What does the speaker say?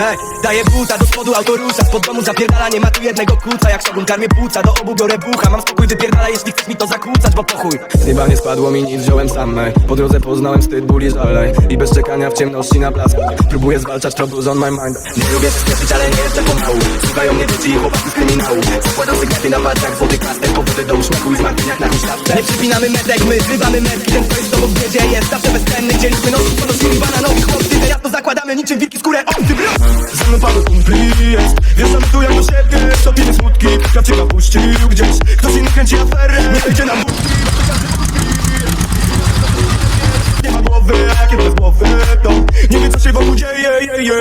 Dostaję buta, do spodu auto rusza. Spod domu zapierdala, nie ma tu jednego kuca. Jak szogun karmię płuca, do obu biorę bucha. Mam spokój, wypierdala, jeśli chcesz mi to zakłócać Bo pochuj Chyba nie spadło mi nic, wziąłem samej. Po drodze poznałem wstyd, ból i żalej. I bez czekania w ciemności na blasku Próbuję zwalczać troubles on my mind. Nie lubię się ale nie jeszcze pomału. Słuchają mnie dzieci i chłopacy z kryminału. Zakładam sygnety na palcach, złoty klaster Powody do uszmaku i zmartwień na huśtawce. Nie przypinamy metek, my zrywamy metki. Ten ktoś z tobą wiedzie jest zawsze bezcenny. Chcieliśmy nosić, ponosili bananowi chłopcy. Teraz to zakładamy niczym wilki skórę obcy, mną paru kumpli jest. Tu jak do siebie Topimy smutki. Krawczyka puścił gdzieś. Ktoś inny kręci aferę. Nie wejdzie nam budki Nie ma głowy, a jakie bez głowy? To nie wie co się wokół dzieje je, je.